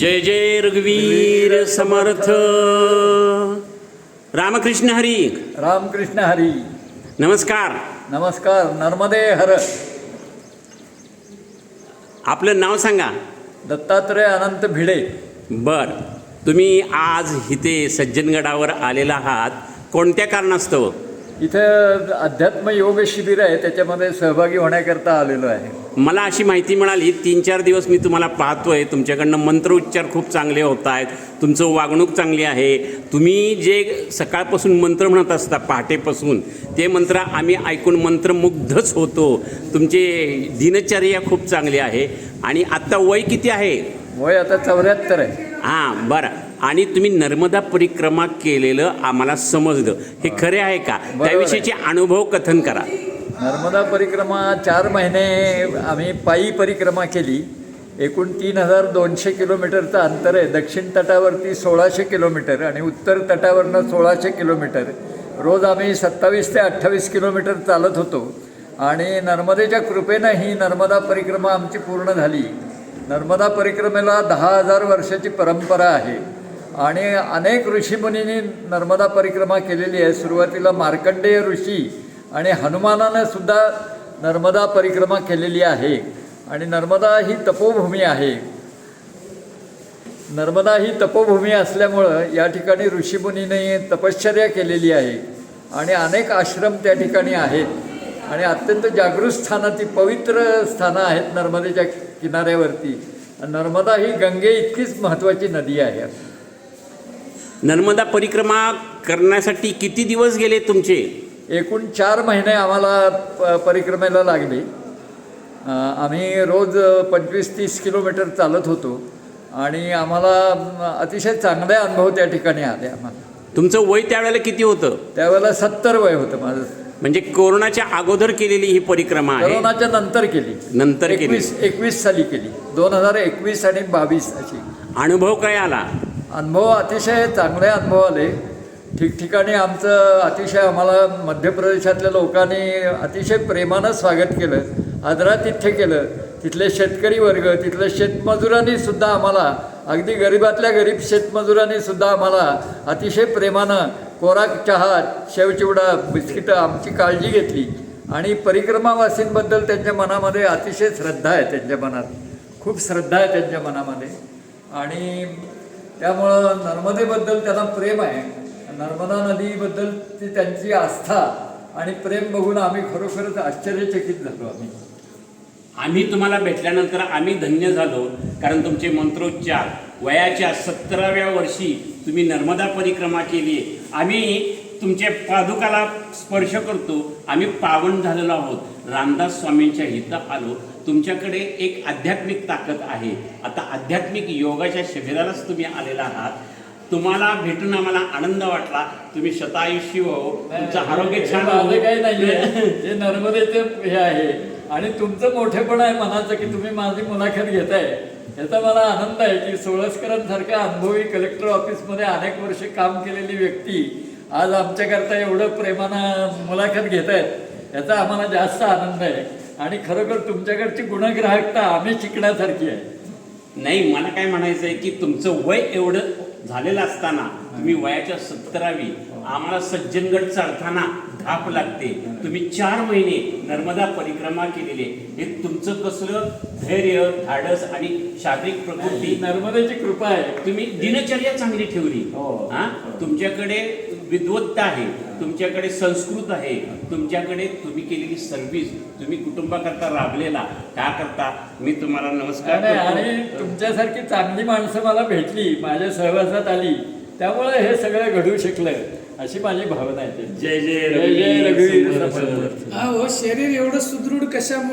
जय जय रघुवीर समर्थ। रामकृष्ण हरी। रामकृष्ण हरी। नमस्कार। नमस्कार नर्मदे हर। आपलं नाव सांगा। दत्तात्रय अनंत भिडे। बर तुम्ही आज इथे सज्जनगडावर आलेला आहात. कोणत्या कारणास्तव? इथं अध्यात्म योग शिबिर आहे त्याच्यामध्ये सहभागी होण्याकरता आलेलो आहे. मला अशी माहिती मिळाली तीन चार दिवस मी तुम्हाला पाहतोय तुमच्याकडनं मंत्रोच्चार खूप चांगले होत आहेत तुमचं वागणूक चांगली आहे. तुम्ही जे सकाळपासून मंत्र म्हणत असता पहाटेपासून ते मंत्र आम्ही ऐकून मंत्रमुग्धच होतो. तुमचे दिनचर्या खूप चांगली आहे. आणि आत्ता वय किती आहे? वय आता चौऱ्याहत्तर आहे. हां बरं. आणि तुम्ही नर्मदा परिक्रमा केलेलं आम्हाला समजलं. हे खरे आहे का. त्याविषयीचे अनुभव कथन करा. नर्मदा परिक्रमा चार महिने आम्ही पायी परिक्रमा केली. एकूण तीन हजार दोनशे किलोमीटरचं अंतर आहे. दक्षिण तटावरती सोळाशे किलोमीटर आणि उत्तर तटावरनं सोळाशे किलोमीटर. रोज आम्ही सत्तावीस ते अठ्ठावीस किलोमीटर चालत होतो. आणि नर्मदेच्या कृपेनं ही नर्मदा परिक्रमा आमची पूर्ण झाली. नर्मदा परिक्रमेला दहा हजार वर्षाची परंपरा आहे. आणि अनेक ऋषीमुनींनी नर्मदा परिक्रमा केलेली आहे. सुरुवातीला मार्कंडेय ऋषी आणि हनुमानानं सुद्धा नर्मदा परिक्रमा केलेली आहे. आणि नर्मदा ही तपोभूमी आहे. नर्मदा ही तपोभूमी असल्यामुळं या ठिकाणी ऋषीमुनीने तपश्चर्या केलेली आहे. आणि अनेक आश्रम त्या ठिकाणी आहेत. आणि अत्यंत जागृत स्थानं ती पवित्र स्थानं आहेत नर्मदेच्या किनाऱ्यावरती. नर्मदा ही गंगे इतकीच महत्त्वाची नदी आहे. नर्मदा परिक्रमा करण्यासाठी किती दिवस गेले तुमचे? एकूण चार महिने आम्हाला प परिक्रमेला लागले. आम्ही रोज पंचवीस तीस किलोमीटर चालत होतो आणि आम्हाला अतिशय चांगले अनुभव त्या ठिकाणी आले आम्हाला. तुमचं वय त्यावेळेला किती होतं? त्यावेळेला सत्तर वय होतं माझं. म्हणजे कोरोनाच्या अगोदर केलेली ही परिक्रमा आहे? करोनाच्या नंतर केली. नंतर केली. एकवीस एकवीस साली केली. दोन हजार एकवीस आणि बावीस अशी. अनुभव काय आला? अनुभव अतिशय चांगले अनुभव आले. ठिकठिकाणी आमचं अतिशय आम्हाला मध्य प्रदेशातल्या लोकांनी अतिशय प्रेमानं स्वागत केलं आदरातिथ्य केलं. तिथले शेतकरी वर्ग तिथल्या शेतमजुरांनी सुद्धा आम्हाला अगदी गरिबातल्या गरीब शेतमजुरांनी सुद्धा आम्हाला अतिशय प्रेमानं कोरा चहा शेवचिवडा बिस्किटं आमची काळजी घेतली. आणि परिक्रमावासींबद्दल त्यांच्या मनामध्ये अतिशय श्रद्धा आहे त्यांच्या मनात. खूप श्रद्धा आहे त्यांच्या मनामध्ये. आणि त्यामुळं नर्मदेबद्दल त्यांना प्रेम आहे. नर्मदा नदीबद्दल ती त्यांची आस्था आणि प्रेम बघून आम्ही खरोखरच आश्चर्यचकित झालो आम्ही. आम्ही तुम्हाला भेटल्यानंतर आम्ही धन्य झालो कारण तुमचे मंत्रोच्चार वयाच्या सतराव्या वर्षी तुम्ही नर्मदा परिक्रमा केली. आम्ही तुमच्या पादुकाला स्पर्श करतो आम्ही पावन झालेलो आहोत. रामदास स्वामींच्या इथं आलो. तुमच्याकडे एक आध्यात्मिक ताकद आहे. आता आध्यात्मिक योगाच्या शिबिरालाच तुम्ही आलेला आहात. तुम्हाला भेटून आम्हाला आनंद वाटला. तुम्ही शतायुष्य हो तुमचं आरोग्य छान. माझं काही नाहीये. हे नर्मदेचे हे आहे. आणि तुमचं मोठेपण आहे मनाचं की तुम्ही माझी मुलाखत घेताय. याचा मला आनंद आहे की सोळसकरांसारख्या अनुभवी कलेक्टर ऑफिसमध्ये अनेक वर्षे काम केलेली व्यक्ती आज आमच्याकरता एवढं प्रेमानं मुलाखत घेत आहेत याचा आम्हाला जास्त आनंद आहे. आणि खरोखर तुमच्याकडची गुणग्राहकता आम्ही शिकण्यासारखी आहे. नाही मला काय म्हणायचं आहे की तुमचं वय एवढं झालेलं असताना तुम्ही वयाच्या सत्तरावी आम्हाला सज्जनगड चढताना धाप लागते. तुम्ही चार महिने नर्मदा परिक्रमा केलेली. हे तुमचं कसलं धैर्य धाडस आणि शारीरिक प्रकृती. नर्मदेची कृपा आहे. तुम्ही दिनचर्या चांगली ठेवली. हो. हा? तुमच्याकडे विद्वत्ता आहे. तुमच्याकडे संस्कृत आहे. तुमच्याकडे तुम्ही केलेली सर्व्हिस तुम्ही कुटुंबाकरता राबलेला. त्या करता मी तुम्हाला नमस्कार. आणि तुमच्यासारखी चांगली माणसं मला भेटली. माझ्या सहवासात आली. त्यामुळे हे सगळं घडू शकलं. अशी माझी भावना आहे जय जय जय जय रघुवीर समर्थ. समर्थ. अहो शरीर एवढं सुदृढ कशामुळे